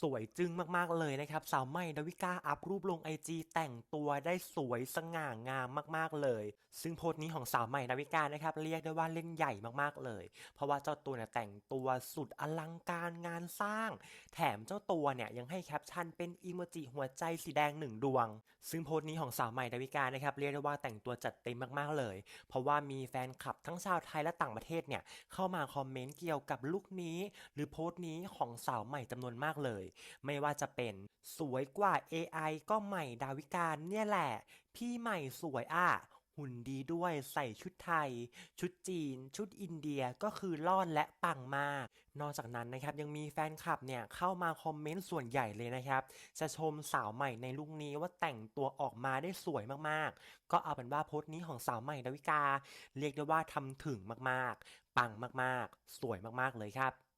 สวยจึ้งมากๆเลยนะครับ สาวใหม่ดาวิกาอัพรูปลงไอจีแต่งตัวได้สวยสง่างามมากๆเลย ซึ่งโพสต์นี้ของสาวใหม่ดาวิกานะครับเรียกได้ว่าเล่นใหญ่มากๆเลย เพราะว่าเจ้าตัวเนี่ยแต่งตัวสุดอลังการงานสร้าง แถมเจ้าตัวเนี่ยยังให้แคปชั่นเป็นอีโมจิหัวใจสีแดงหนึ่งดวง ซึ่งโพสต์นี้ของสาวใหม่ดาวิกานะครับเรียกได้ว่าแต่งตัวจัดเต็มมากๆเลย เพราะว่ามีแฟนคลับทั้งชาวไทยและต่างประเทศเนี่ยเข้ามาคอมเมนต์เกี่ยวกับลุคนี้ หรือโพสต์นี้ของสาวใหม่จำนวนมากเลยไม่ว่าจะเป็น สวยกว่า AI ก็ใหม่ดาวิกาเนี่ยแหละ พี่ใหม่สวยอะหุ่นดีด้วยใส่ชุดไทย ชุดจีน ชุดอินเดียก็คือรอดและปังมาก นอกจากนั้นนะครับยังมีแฟนคลับเนี่ยเข้ามาคอมเมนต์ส่วนใหญ่เลยนะครับ จะชมสาวใหม่ในลุคนี้ว่าแต่งตัวออกมาได้สวยมากๆ ก็เอาเป็นว่าโพสต์นี้ของสาวใหม่ดาวิกา เรียกได้ว่าทำถึงมากๆ ปังมากๆ สวยมากๆเลยครับ